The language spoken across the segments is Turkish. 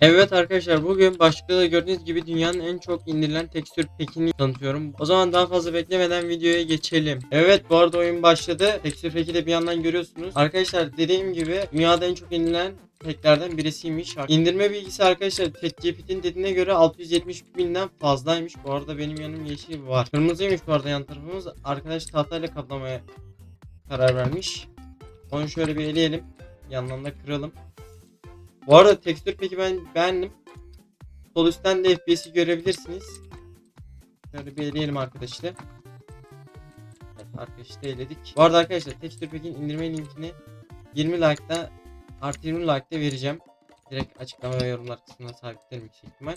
Evet arkadaşlar bugün başlıkta da gördüğünüz gibi dünyanın en çok indirilen tekstür pekini tanıtıyorum. O zaman daha fazla beklemeden videoya geçelim. Evet bu arada oyun başladı. Tekstür peki de bir yandan görüyorsunuz. Arkadaşlar dediğim gibi dünyada en çok indirilen peklerden birisiymiş. İndirme bilgisi arkadaşlar ChatGPT'nin dediğine göre 670 binden fazlaymış. Bu arada benim yanım yeşil var. Kırmızıymış bu arada yan tarafımız. Arkadaş tahtayla kaplamaya karar vermiş. Onu şöyle bir eleyelim. Yandan da kıralım. Bu arada tekstür peki ben beğendim. Sol üstten de FPS'i görebilirsiniz. Şöyle bir eleyelim arkadaşlar. Evet arkadaşlar eledik. Bu arada arkadaşlar tekstür pekin indirme linkini 20 like'da artı 20 like'da vereceğim. Direkt açıklama ve yorumlar kısmına sabitlerim yüksek ihtimal.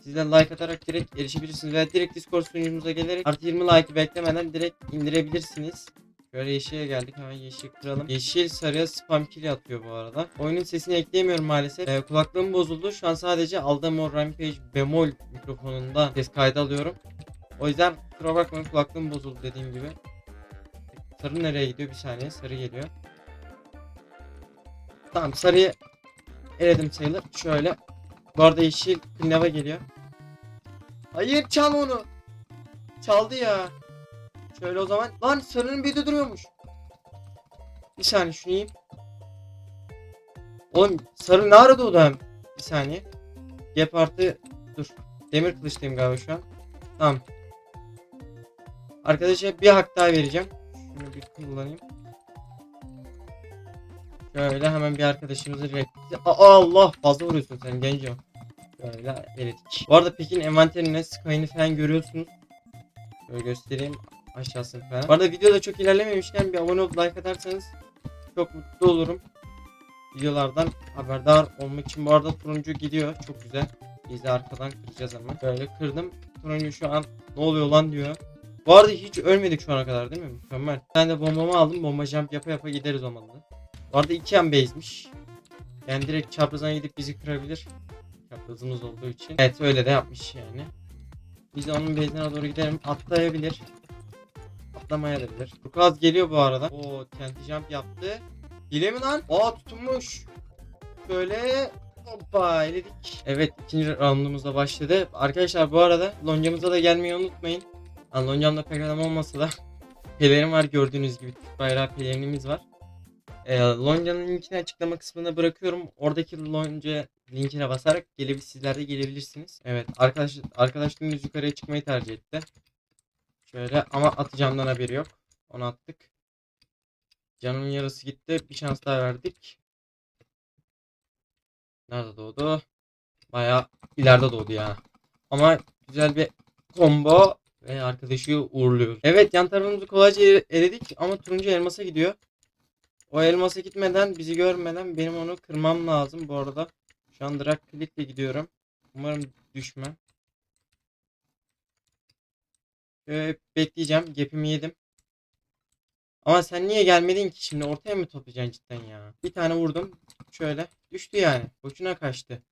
Siz de like atarak direkt erişebilirsiniz veya direkt Discord sunucumuza gelerek artı 20 like'ı beklemeden direkt indirebilirsiniz. Şöyle yeşile geldik hemen yeşil kıralım. Yeşil sarıya spam kill atıyor bu arada. Oyunun sesini ekleyemiyorum maalesef. Ee, kulaklığım bozuldu. Şu an sadece aldığım o Rampage bemol mikrofonunda ses kaydı alıyorum. O yüzden kusura bakmayın kulaklığım bozuldu dediğim gibi. Sarı nereye gidiyor? Bir saniye sarı geliyor. Tamam sarıyı eledim sayılır. Şöyle. Bu arada yeşil klinava geliyor. Hayır çal onu. Çaldı ya. Şöyle o zaman. Lan sarının bir de duruyormuş. Bir saniye şunu yiyeyim. Oğlum sarı ne ara doğdu hem? Bir saniye. Gap artı dur. Demir kılıçlıyım galiba şu an. Tamam. Arkadaşa bir hak daha vereceğim. Şunu bir kullanayım. Şöyle hemen bir arkadaşımızı direkt... Aa, Allah fazla vuruyorsun sen genco. Şöyle eledik. Bu arada Pekin envanterine Sky'ını falan görüyorsunuz. Şöyle göstereyim aşağısını falan. Bu arada videoda çok ilerlememişken bir abone olup like atarsanız çok mutlu olurum. Videolardan haberdar olmak için bu arada turuncu gidiyor. Çok güzel. Biz de arkadan kıracağız ama. Böyle kırdım. Turuncu şu an ne oluyor lan diyor. Bu arada hiç ölmedik şu ana kadar değil mi? Mükemmel. Ben de bombamı aldım. Bomba jump yapa yapa gideriz olmalı. Bu arada iki yan base'miş. Yani direkt çaprazdan gidip bizi kırabilir. Çaprazımız olduğu için. Evet öyle de yapmış yani. Biz onun base'ine doğru gidelim. Atlayabilir. Atlamayabilir. Turkuaz geliyor bu arada. Oo TNT jump yaptı. Hile mi lan? Aa tutunmuş. Böyle hoppa eledik. Evet ikinci roundumuz da başladı. Arkadaşlar bu arada loncamıza da gelmeyi unutmayın. Yani loncamda pek adam olmasa da pelerin var gördüğünüz gibi Türk bayrağı pelerinimiz var. Ee, Lonca'nın linkini açıklama kısmına bırakıyorum. Oradaki Lonca linkine basarak gelebilir sizler de gelebilirsiniz. Evet arkadaş arkadaşlarımız yukarıya çıkmayı tercih etti. Şöyle ama atacağımdan haberi yok. Onu attık. Canın yarısı gitti. Bir şans daha verdik. Nerede doğdu? Bayağı ileride doğdu ya. Ama güzel bir combo ve arkadaşı uğurluyor. Evet yan tarafımızı kolayca ele- eledik ama turuncu elmasa gidiyor. O elmasa gitmeden bizi görmeden benim onu kırmam lazım bu arada. Şu an drag click'le gidiyorum. Umarım düşmem. Şöyle bekleyeceğim. Gap'imi yedim. Ama sen niye gelmedin ki şimdi ortaya mı toplayacaksın cidden ya? Bir tane vurdum. Şöyle. Düştü yani. Boşuna kaçtı.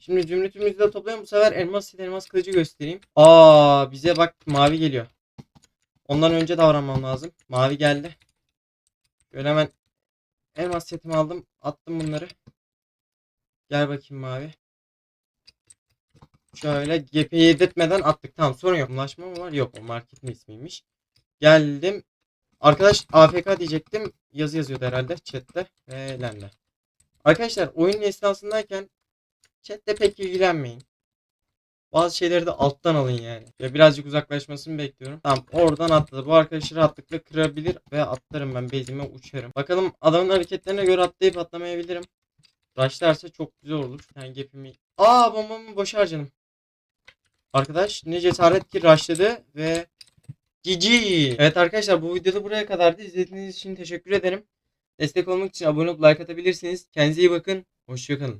Şimdi zümrütümüzü de toplayalım. Bu sefer elmas elmas kılıcı göstereyim. Aa bize bak mavi geliyor. Ondan önce davranmam lazım. Mavi geldi. Şöyle hemen elmas setimi aldım. Attım bunları. Gel bakayım mavi. Şöyle GP yedirtmeden attık. Tamam sorun yok. Ulaşma mı var? Yok o marketin ismiymiş. Geldim. Arkadaş AFK diyecektim. Yazı yazıyordu herhalde chatte ve lende. Arkadaşlar oyun esnasındayken chatte pek ilgilenmeyin. Bazı şeyleri de alttan alın yani. Ve birazcık uzaklaşmasını bekliyorum. Tamam oradan atladı. Bu arkadaşı rahatlıkla kırabilir ve atlarım ben base'ime uçarım. Bakalım adamın hareketlerine göre atlayıp atlamayabilirim. Rushlarsa çok güzel olur. Yani gap'imi... Aa bombamı boşa harcadım. Arkadaş ne cesaret ki rushladı ve GG. Evet arkadaşlar bu videoda buraya kadardı. İzlediğiniz için teşekkür ederim. Destek olmak için abone olup like atabilirsiniz. Kendinize iyi bakın. Hoşçakalın.